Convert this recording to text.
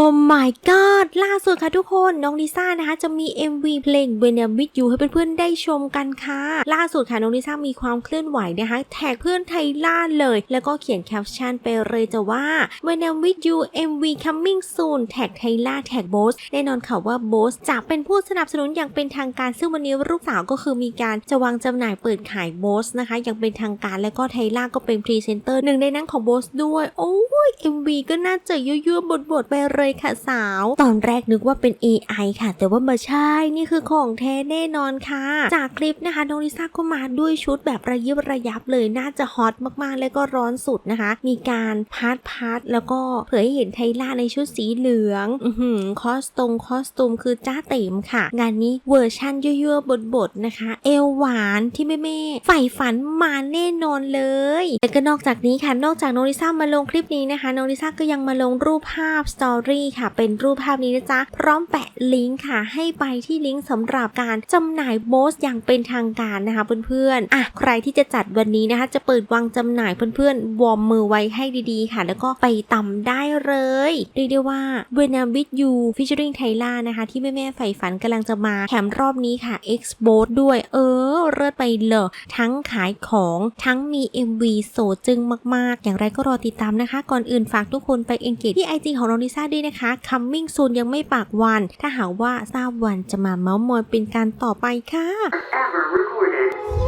โอ้ my god ล่าสุดค่ะทุกคนน้องลิซ่านะคะ จะมี MV เพลง When I'm with you ให้เพื่อนๆได้ชมกันค่ะ ล่าสุดค่ะน้องลิซ่ามีความเคลื่อนไหวนะคะ แท็กเพื่อนไทยล่าเลย แล้วก็เขียนแคปชั่นไปเลยจะว่า When I'm with you MV coming soon แท็กไทยล่าแท็กโบสแน่นอนค่ะว่าโบสจะเป็นผู้สนับสนุนอย่างเป็นทางการซึ่งวันนี้ลูกสาวก็คือมีการจะวางจำหน่ายเปิดขายโบสนะคะอย่างเป็นทางการแล้วก็ไทยล่าก็เป็นพรีเซนเตอร์หนึ่งในนั้นของโบสด้วย โอ้ย MV ก็น่าจะยั่วๆบทๆไปเลยค่ะสาว ตอนแรกนึกว่าเป็น AI ค่ะ แต่ว่าไม่ใช่นี่คือของแท้แน่นอนค่ะ จากคลิปนะคะน้องลิซ่าก็มาด้วยชุดแบบระยิบระยับเลยน่าจะฮอตมากๆ แล้วก็ร้อนสุดนะคะ มีการพาร์ทพาร์ทแล้วก็เผยให้เห็นไทล่าในชุดสีเหลืองอือหือคอสตงคอสตูมคือจ้าเต็มค่ะ งานนี้เวอร์ชั่นยั่วๆบทๆนะคะ เอวหวานที่แม่ๆใฝ่ฝันมาแน่นอนเลยและก็นอกจากนี้ค่ะนอกจากน้องลิซ่ามาลงคลิปนี้นะคะน้องลิซ่าก็ยังมาลงรูปภาพสตอรี่ค่ะ เป็นรูปภาพนี้นะจ๊ะ พร้อมแปะลิงก์ค่ะ ให้ไปที่ลิงก์สำหรับการจำหน่ายโบสอย่างเป็นทางการนะคะเพื่อนๆอะใครที่จะจัดวันนี้นะคะ จะเปิดวางจำหน่ายเพื่อนๆวอร์มมือไว้ให้ดีๆ ค่ะ แล้วก็ไปตำได้เลยเรียกได้ว่า When I'm with you featuring ไทล่านะคะ ที่แม่ๆใฝ่ฝันกำลังจะมาแถมรอบนี้ค่ะ X b o s ด้วย เออ เลิศไปเลยทั้งขายของทั้งมี MV โสดจึงมากๆ อย่างไรก็รอติดตามนะคะ ก่อนอื่นฝากทุกคนไปเอนเกจที่ IG ของน้องลิซ่าด้วยนะคะ coming soon ยังไม่ปากวัน ถ้าหากว่าทราบวันจะมาเมาส์มอยเป็นการต่อไปค่ะ